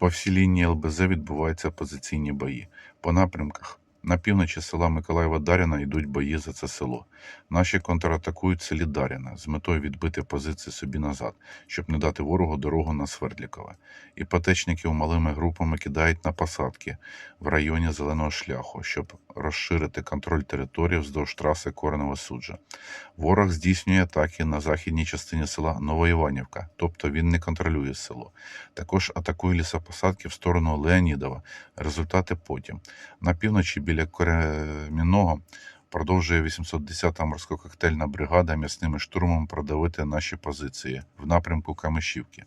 По всій лінії ЛБЗ відбуваються позиційні бої. По напрямках на півночі села Миколаєва Даряна йдуть бої за це село. Наші контратакують селі Даряна з метою відбити позиції собі назад, щоб не дати ворогу дорогу на Свердлікове. І патечників малими групами кидають на посадки в районі зеленого шляху, щоб розширити контроль території вздовж траси Коренева суджа. Ворог здійснює атаки на західній частині села Новоіванівка, тобто він не контролює село. Також атакує лісопосадки в сторону Леонідова. Результати потім. На півночі біля Кремінного продовжує 810-та морсько-коктейльна бригада м'ясними штурмом продавити наші позиції в напрямку Камишівки.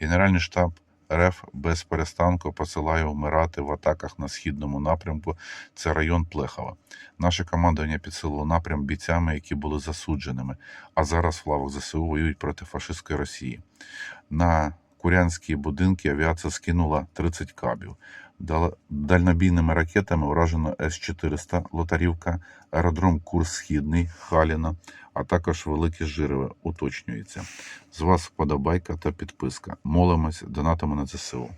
Генеральний штаб РФ без перестанку посилає вмирати в атаках на східному напрямку. Це район Плехова. Наше командування підсилило напрям бійцями, які були засудженими, а зараз в лавах ЗСУ воюють проти фашистської Росії. На курянські будинки авіація скинула 30 кабів. Дал- Дальнобійними ракетами вражено С-400 Лотарівка, аеродром Курс Східний, Халіна, а також Велике Жирове уточнюється. З вас вподобайка та підписка. Молимось, донатами на ЗСУ.